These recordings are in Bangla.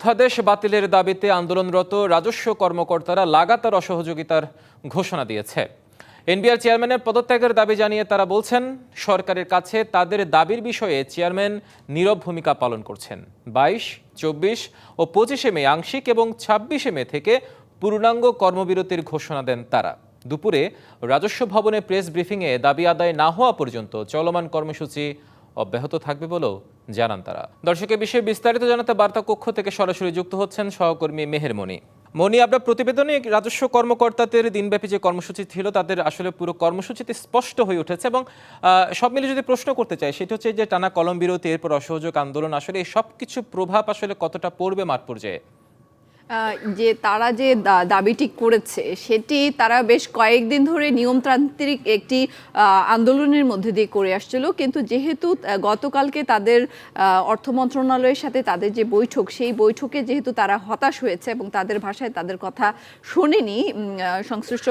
অধ্যাদেশ বাতিলের দাবিতে আন্দোলনরত রাজস্ব কর্মকর্তারা লাগাতার অসহযোগিতার ঘোষণা দিয়েছে। এনবিআর চেয়ারম্যানের পদত্যাগের দাবি জানিয়ে তারা বলছেন, সরকারের কাছে তাদের দাবির বিষয়ে চেয়ারম্যান নীরব ভূমিকা পালন করছেন। বাইশ, চব্বিশ ও পঁচিশে মে আংশিক এবং ছাব্বিশে মে থেকে পূর্ণাঙ্গ কর্মবিরতির ঘোষণা দেন তারা। দুপুরে রাজস্ব ভবনে প্রেস ব্রিফিংয়ে দাবি আদায় না হওয়া পর্যন্ত চলমান কর্মসূচি অব্যাহত থাকবে বলেও জানান তারা। দর্শকের বিষয়ে বিস্তারিত জানাতে বার্তা কক্ষ থেকে সরাসরি যুক্ত হচ্ছেন সহকর্মী মেহেরমণি মণি। আপনার প্রতিবেদনে রাজস্ব কর্মকর্তাদের দিনব্যাপী যে কর্মসূচি ছিল, তাদের আসলে পুরো কর্মসূচিতে স্পষ্ট হয়ে উঠেছে এবং সব মিলে যদি প্রশ্ন করতে চাই, সেটা হচ্ছে যে টানা কলম বিরতি, এরপর অসহযোগ আন্দোলন, আসলে এই সব কিছু প্রভাব আসলে কতটা পড়বে মাঠ পর্যায়ে যে তারা যে দাবিটি করেছে, সেটি তারা বেশ কয়েকদিন ধরে নিয়মতান্ত্রিক একটি আন্দোলনের মধ্যে দিয়ে করে আসছিল। কিন্তু যেহেতু গতকালকে তাদের অর্থ মন্ত্রণালয়ের সাথে তাদের যে বৈঠক, সেই বৈঠকে যেহেতু তারা হতাশ হয়েছে এবং তাদের ভাষায় তাদের কথা শোনেনি সংশ্লিষ্ট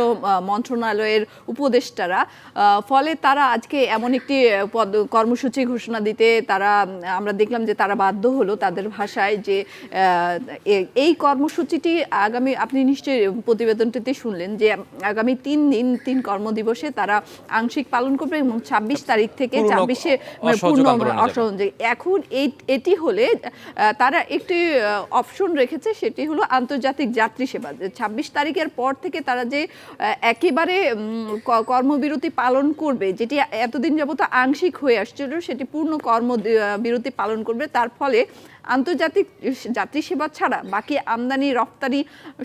মন্ত্রণালয়ের উপদেষ্টারা ফলে তারা আজকে এমন একটি পদ, কর্মসূচি ঘোষণা দিতে তারা, আমরা দেখলাম যে তারা বাধ্য হলো তাদের ভাষায় যে এই এই কর্মসূচিটি আগামী আপনি নিশ্চয়ই প্রতিবেদনটিতে শুনলেন যে আগামী তিন দিন তিন কর্মদিবসে তারা আংশিক পালন করবে এবং ছাব্বিশ তারিখ থেকে ছাব্বিশে পূর্ণ অসহযোগ এখন এই এটি হলে তারা একটি অপশন রেখেছে সেটি হলো আন্তর্জাতিক যাত্রী সেবা। ছাব্বিশ তারিখের পর থেকে তারা যে একেবারে কর্মবিরতি পালন করবে যেটি এতদিন যাবত আংশিক হয়ে আসছিল সেটি পূর্ণ কর্ম বিরতি পালন করবে। তার ফলে আন্তর্জাতিক যাত্রী সেবা ছাড়া বাকি আমদানি রপ্তানি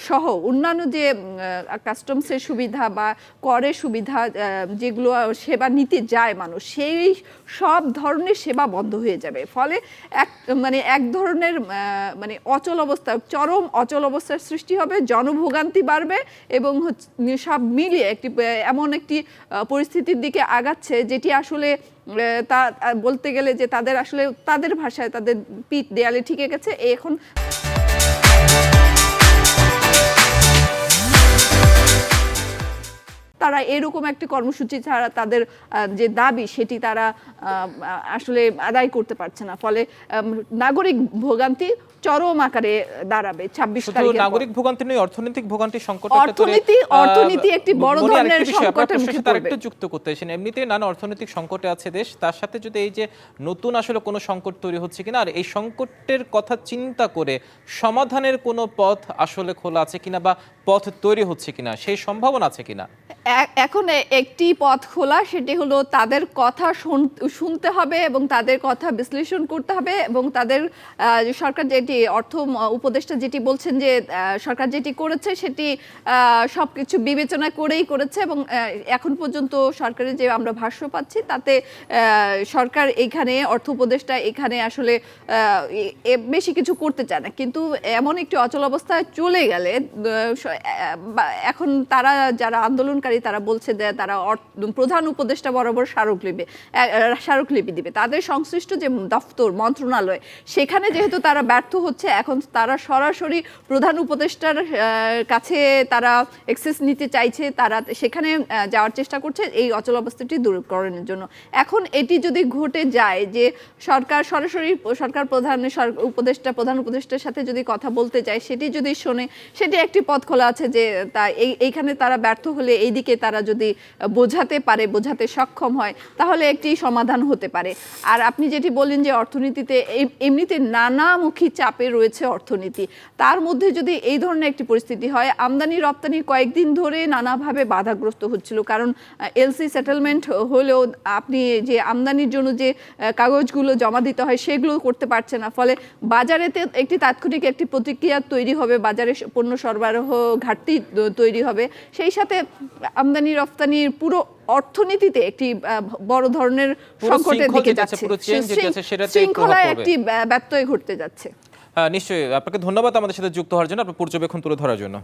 সহ অন্যান্য যে কাস্টমসের সুবিধা বা করের সুবিধা যেগুলো সেবা নিতে যায় মানুষ, সেই সব ধরনের সেবা বন্ধ হয়ে যাবে। ফলে এক মানে এক ধরনের মানে অচল অবস্থা, চরম অচল অবস্থার সৃষ্টি হবে, জনভোগান্তি বাড়বে এবং সব মিলিয়ে একটি এমন একটি পরিস্থিতির দিকে আগাচ্ছে যেটি আসলে তা বলতে গেলে যে তাদের আসলে, তাদের ভাষায় তাদের পিঠ দেয়ালে ঠিকে গেছে এখন এরকম একটি কর্মসূচি ছাড়া তাদের যে দাবি সেটি তারা আসলে আদায় করতে পারছে না। ফলে নাগরিক ভোগান্তি চরম আকারে দাঁড়াবে ছাব্বিশ পর। নাগরিক ভোগান্তি নয় অর্থনৈতিক ভোগান্তি সংকট অর্থনীতি অর্থনীতি একটি বড় ধরনের সংকটের মুখে পড়বে। একটু যুক্ত করতে চাইছেন এমনিতেই নানা অর্থনৈতিক সংকটে আছে দেশ তার সাথে যদি এই যে নতুন আসলে কোনো সংকট তৈরি হচ্ছে কিনা আর এই সংকটের কথা চিন্তা করে সমাধানের কোনো পথ আসলে খোলা আছে কিনা বা পথ তৈরি হচ্ছে কিনা সেই সম্ভাবনা আছে কিনা? এখন একটি পথ খোলা, সেটি হলো তাদের কথা শুন- শুনতে হবে এবং তাদের কথা বিশ্লেষণ করতে হবে এবং তাদের সরকার যেটি অর্থ উপদেষ্টা যেটি বলছেন যে সরকার যেটি করেছে সেটি সব কিছু বিবেচনা করেই করেছে এবং এখন পর্যন্ত সরকারের যে আমরা ভাষ্য পাচ্ছি তাতে সরকার এখানে, অর্থ উপদেষ্টা এখানে আসলে বেশি কিছু করতে চায় না। কিন্তু এমন একটি অচল অবস্থায় চলে গেলে এখন তারা যারা আন্দোলনকারী তারা বলছে যে তারা প্রধান উপদেষ্টা বরাবর স্মারকলিপি স্মারকলিপি দিবে। তাদের সংশ্লিষ্ট যে দফতর, মন্ত্রণালয়, সেখানে যেহেতু তারা ব্যর্থ হচ্ছে, এখন তারা সরাসরি প্রধান উপদেষ্টার কাছে তারা এক্সেস নিতে চাইছে, তারা সেখানে যাওয়ার চেষ্টা করছে এই অচল অবস্থাটি দূরকরণের জন্য। এখন এটি যদি ঘটে যায় যে সরকার সরাসরি সরকার প্রধান উপদেষ্টা, প্রধান উপদেষ্টার সাথে যদি কথা বলতে যায়, সেটি যদি শোনে, সেটি একটি পথ খোলা আছে যে তা, এই, এইখানে তারা ব্যর্থ হলে এইদিকে তারা যদি বোঝাতে পারে, বোঝাতে সক্ষম হয়, তাহলে একটি সমাধান হতে পারে। আর আপনি যেটি বললেন যে অর্থনীতিতে এম- এমনিতে নানামুখী চাপে রয়েছে অর্থনীতি, তার মধ্যে যদি এই ধরনের একটি পরিস্থিতি হয়, আমদানি রপ্তানি কয়েকদিন ধরে নানাভাবে বাধাগ্রস্ত হচ্ছিল। কারণ এলসি সেটেলমেন্ট হলেও আপনি যে আমদানির জন্য যে কাগজগুলো জমা দিতে হয়, সেগুলো করতে পারছে না। ফলে বাজারেতে একটি তাৎক্ষণিক একটি প্রতিক্রিয়া তৈরি হবে, বাজারে পণ্য সরবরাহ ঘাটতি তৈরি হবে। সেই সাথে আমদানি রফতানির পুরো অর্থনীতিতে একটি বড় ধরনের সংকটের দিকে যাচ্ছে। শৃঙ্খলায় একটি ব্যা- ব্যত্যয় ঘটতে যাচ্ছে। আহ, নিশ্চয়ই। আপনাকে ধন্যবাদ আমাদের সাথে যুক্ত হওয়ার জন্য আপনার পর্যবেক্ষণ তুলে ধরার জন্য।